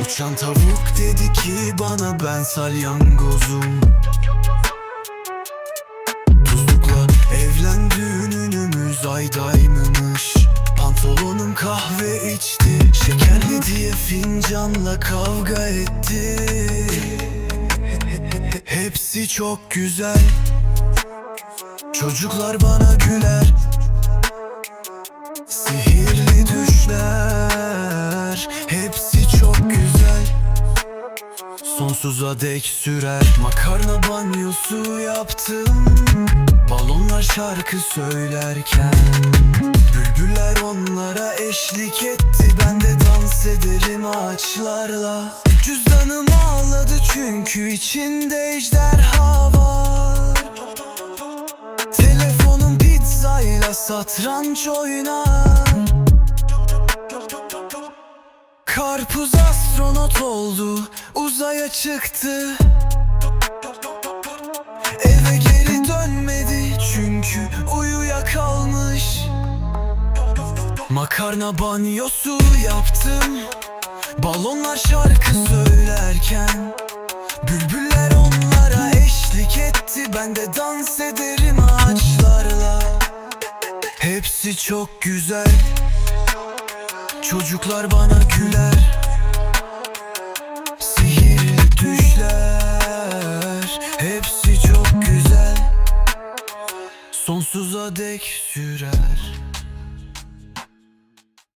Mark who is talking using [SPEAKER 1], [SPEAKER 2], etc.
[SPEAKER 1] Uçan tavuk dedi ki bana ben salyangozum. Tuzlukla evlendi ünümüz aydaymış Pantolonum kahve içti Şekerli diye fincanla kavga etti. Hepsi çok güzel. Çocuklar bana güler Sonsuza dek sürer. Makarna banyosu yaptım Balonlar şarkı söylerken. Bülbüller onlara eşlik etti Ben de dans ederim ağaçlarla. Cüzdanım ağladı çünkü içinde ejderha var. Telefonum pizzayla satranç oynar Karpuz astronot oldu Uzaya çıktı. Eve geri dönmedi Çünkü uyuyakalmış. Makarna banyosu yaptım Balonlar şarkı söylerken. Bülbüller onlara eşlik etti Ben de dans ederim ağaçlarla. Hepsi çok güzel Çocuklar bana güler. Sihirli düşler. Hepsi çok güzel. Sonsuza dek sürer